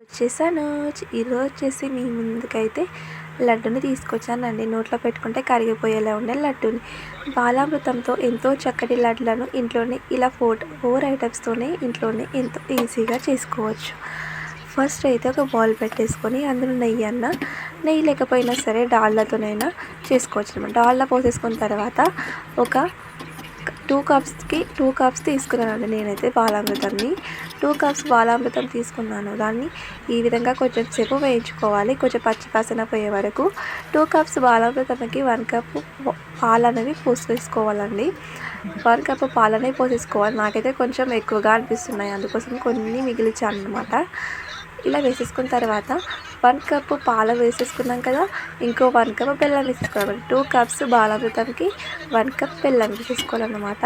వచ్చేసాను ఈరోజు వచ్చేసి మీ ముందుకైతే లడ్డుని తీసుకొచ్చానండి. నోట్లో పెట్టుకుంటే కరిగిపోయేలా ఉండే లడ్డుని. బాలామృతంతో ఎంతో చక్కటి లడ్డులను ఇంట్లోనే ఇలా ఫోర్ ఫోర్ ఐటమ్స్తోనే ఇంట్లోనే ఎంతో ఈజీగా చేసుకోవచ్చు. ఫస్ట్ అయితే ఒక బౌల్ పెట్టేసుకొని అందులో నెయ్యి అన్న నెయ్యి లేకపోయినా సరే డాళ్ళతోనైనా చేసుకోవచ్చు అనమాట డాళ్ళ పోసేసుకున్న తర్వాత ఒక టూ కప్స్కి టూ కప్స్ తీసుకున్నానండి నేనైతే బాలామృతంని. టూ కప్స్ బాలామృతం తీసుకున్నాను. దాన్ని ఈ విధంగా కొంచెం సేపు వేయించుకోవాలి. కొంచెం పచ్చివాసన పోయే వరకు టూ కప్స్ బాలామృతంకి వన్ కప్ పాలు అనేవి పోసేసుకోవాలండి. వన్ కప్ పాలు అనేవి పోసేసుకోవాలి. నాకైతే కొంచెం ఎక్కువగా అనిపిస్తున్నాయి. అందుకోసం కొన్ని మిగిలిచాను అనమాట ఇలా వేసేసుకున్న తర్వాత వన్ కప్ పాలు వేసేసుకున్నాం కదా ఇంకో వన్ కప్ బెల్లం వేసేసుకోవాలి. టూ కప్స్ బాలామృతంకి వన్ కప్ బెల్లం వేసేసుకోవాలన్నమాట.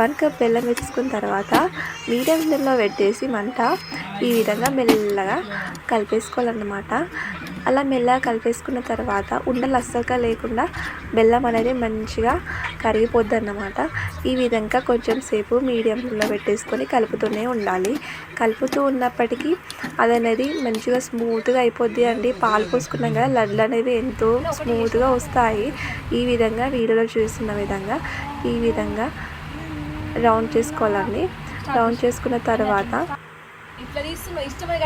వన్ కప్ బెల్లం వేసేసుకున్న తర్వాత మీడియం ఫ్లేమ్లో పెట్టేసి మంట ఈ విధంగా మెల్లగా కలిపేసుకోవాలన్నమాట. అలా మెల్లగా కలిపేసుకున్న తర్వాత ఉండలు అస్సలుగా లేకుండా బెల్లం అనేది మంచిగా కరిగిపోద్ది అన్నమాట ఈ విధంగా కొంచెం సేపు మీడియంలో పెట్టేసుకొని కలుపుతూనే ఉండాలి. కలుపుతూ ఉన్నప్పటికీ అది అనేది మంచిగా స్మూత్గా అయిపోద్ది అండి. పాలు పోసుకున్నాం కదా లడ్లు అనేవి ఎంతో స్మూత్గా వస్తాయి. ఈ విధంగా వీడియోలో చూస్తున్న విధంగా ఈ విధంగా రౌండ్ చేసుకోవాలండి. రౌండ్ చేసుకున్న తర్వాత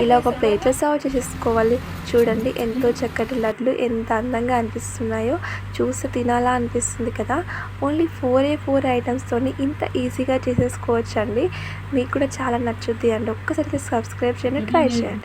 ఇలా ఒక ప్లేట్లో సర్వ్ చేసేసుకోవాలి చూడండి ఎంతో చక్కటి లడ్లు ఎంత అందంగా అనిపిస్తున్నాయో. చూసి తినాలా అనిపిస్తుంది కదా. ఓన్లీ ఫోర్ ఏ ఫోర్ ఐటమ్స్తోని ఇంత ఈజీగా చేసేసుకోవచ్చు అండి మీకు కూడా చాలా నచ్చుద్ది అండి. ఒక్కసారి సబ్స్క్రైబ్ చేయండి ట్రై చేయండి.